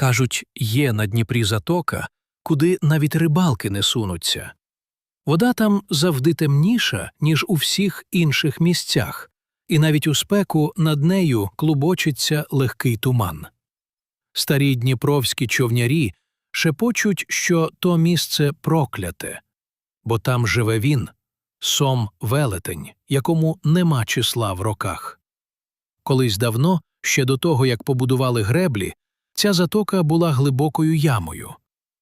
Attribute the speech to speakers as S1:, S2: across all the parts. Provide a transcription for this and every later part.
S1: Кажуть, є на Дніпрі затока, куди навіть рибалки не сунуться. Вода там завжди темніша, ніж у всіх інших місцях, і навіть у спеку над нею клубочиться легкий туман. Старі дніпровські човнярі шепочуть, що то місце прокляте, бо там живе він, сом велетень, якому нема числа в роках. Колись давно, ще до того, як побудували греблі, ця затока була глибокою ямою.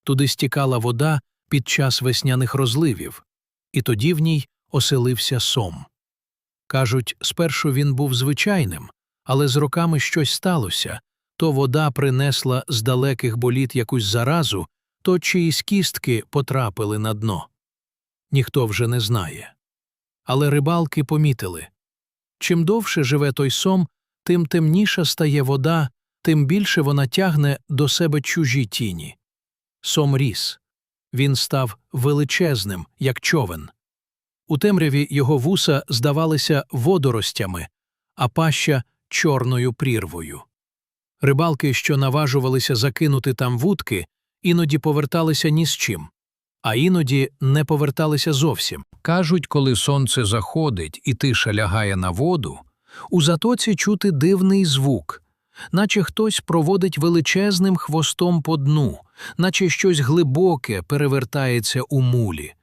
S1: Туди стікала вода під час весняних розливів, і тоді в ній оселився сом. Кажуть, спершу він був звичайним, але з роками щось сталося то вода принесла з далеких боліт якусь заразу, то чиїсь кістки потрапили на дно. Ніхто вже не знає. Але рибалки помітили чим довше живе той сом, тим темніша стає вода, тим більше вона тягне до себе чужі тіні. Сом ріс. Він став величезним, як човен. У темряві його вуса здавалися водоростями, а паща чорною прірвою. Рибалки, що наважувалися закинути там вудки, іноді поверталися ні з чим, а іноді не поверталися зовсім. Кажуть, коли сонце заходить і тиша лягає на воду, у затоці чути дивний звук, наче хтось проводить величезним хвостом по дну, наче щось глибоке перевертається у мулі.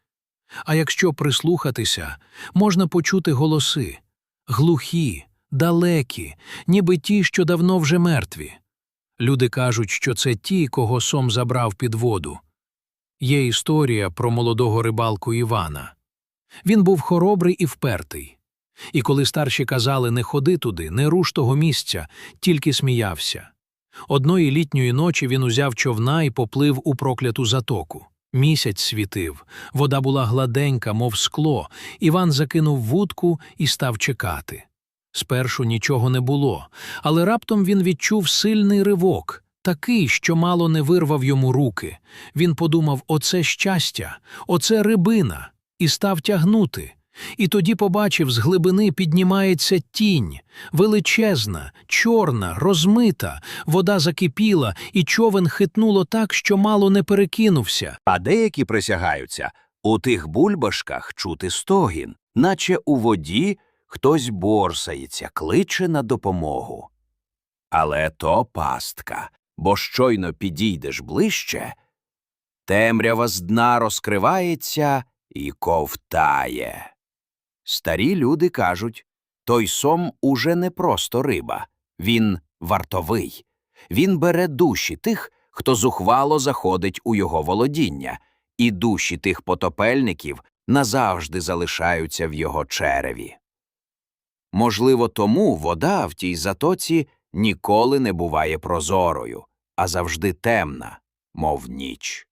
S1: А якщо прислухатися, можна почути голоси глухі, далекі, ніби ті, що давно вже мертві. Люди кажуть, що це ті, кого сом забрав під воду. Є історія про молодого рибалку Івана. Він був хоробрий і впертий. І коли старші казали не ходи туди, не руш того місця, тільки сміявся. Одної літньої ночі він узяв човна і поплив у прокляту затоку. Місяць світив, вода була гладенька, мов скло. Іван закинув вудку і став чекати. Спершу нічого не було, але раптом він відчув сильний ривок, такий, що мало не вирвав йому руки. Він подумав оце щастя, оце рибина, і став тягнути. І тоді побачив, з глибини піднімається тінь, величезна, чорна, розмита, вода закипіла, і човен хитнуло так, що мало не перекинувся.
S2: А деякі присягаються у тих бульбашках чути стогін, наче у воді хтось борсається, кличе на допомогу. Але то пастка, бо щойно підійдеш ближче, темрява з дна розкривається і ковтає. Старі люди кажуть, той сом уже не просто риба, він вартовий. Він бере душі тих, хто зухвало заходить у його володіння, і душі тих потопельників назавжди залишаються в його череві. Можливо, тому вода в тій затоці ніколи не буває прозорою, а завжди темна, мов ніч.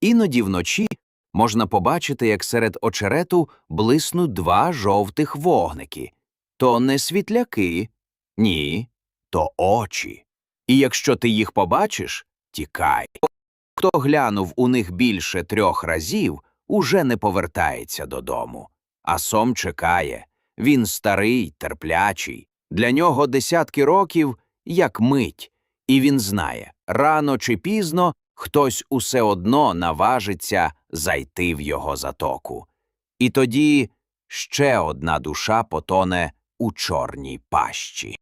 S2: Іноді вночі можна побачити, як серед очерету блиснуть два жовтих вогники то не світляки, ні, то очі. І якщо ти їх побачиш, тікай. Хто глянув у них більше трьох разів, уже не повертається додому. А сом чекає. Він старий, терплячий. Для нього десятки років як мить, і він знає, рано чи пізно хтось усе одно наважиться зайти в його затоку. І тоді ще одна душа потоне у чорній пащі.